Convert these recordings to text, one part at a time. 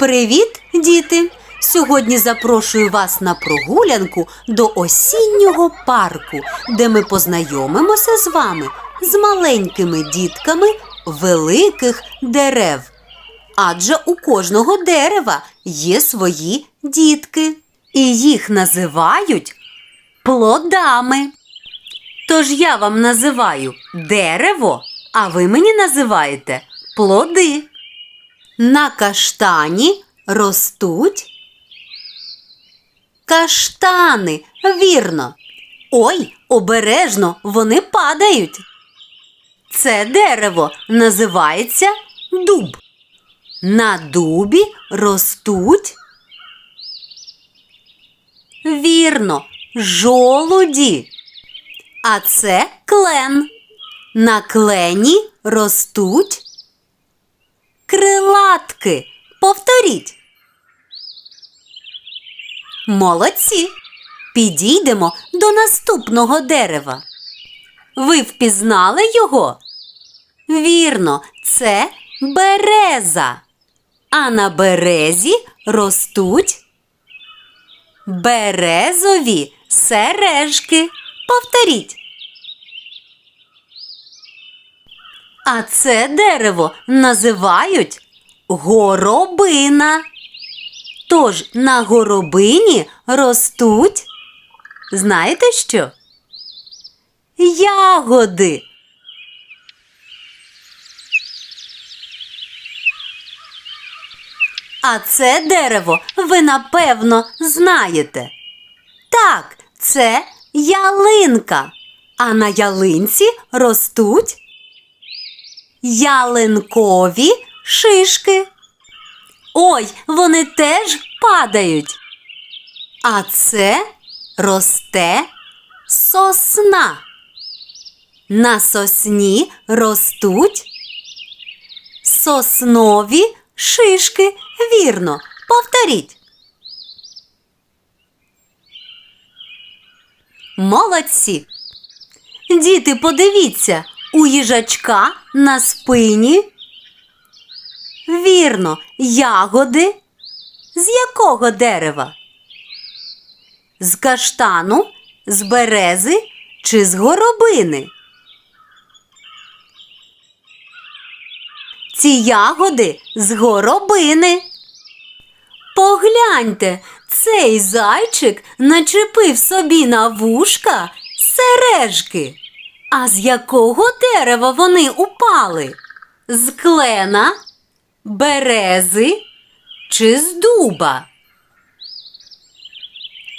Привіт, діти! Сьогодні запрошую вас на прогулянку до осіннього парку, де ми познайомимося з вами з маленькими дітками великих дерев. Адже у кожного дерева є свої дітки, і їх називають плодами. Тож я вам називаю дерево, а ви мені називаєте плоди. На каштані ростуть каштани, вірно. Ой, обережно вони падають. Це дерево називається дуб. На дубі ростуть. Вірно, жолуді. А це клен. На клені ростуть крилатки. Повторіть. Молодці. Підійдемо до наступного дерева. Ви впізнали його? Вірно, це береза. А на березі ростуть березові сережки. Повторіть. А це дерево називають горобина. Тож на горобині ростуть. Знаєте що? Ягоди. А це дерево ви напевно знаєте. Так, це ялинка. А на ялинці ростуть ялинкові шишки. Ой, вони теж падають. А це росте сосна. На сосні ростуть соснові шишки. Вірно, повторіть. Молодці. Діти, подивіться, у їжачка на спині. Вірно, ягоди. З якого дерева? З каштану, з берези чи з горобини? Ці ягоди з горобини. Погляньте, цей зайчик начепив собі на вушка сережки. А з якого дерева вони упали? З клена, берези чи з дуба?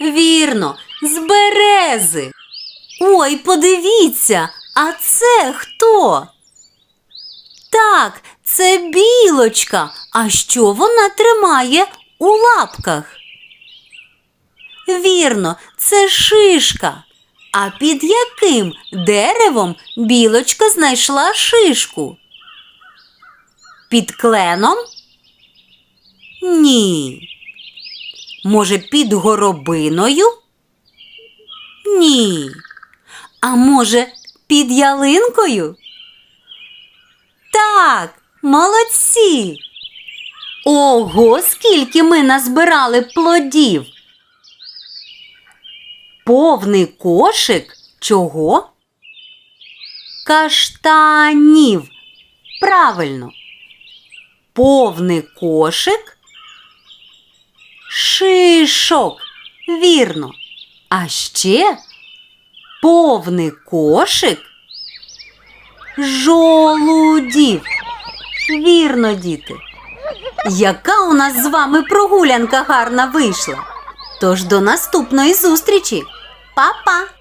Вірно, з берези. Ой, подивіться, а це хто? Так, це білочка. А що вона тримає у лапках? Вірно, це шишка. А під яким деревом білочка знайшла шишку? Під кленом? Ні. Може, під горобиною? Ні. А може, під ялинкою? Так, молодці. Ого, скільки ми назбирали плодів. Повний кошик чого? Каштанів. Правильно. Повний кошик. Шишок. Вірно. А ще повний кошик жолудів. Вірно, діти. Яка у нас з вами прогулянка гарна вийшла? Тож до наступної зустрічі. Па-па!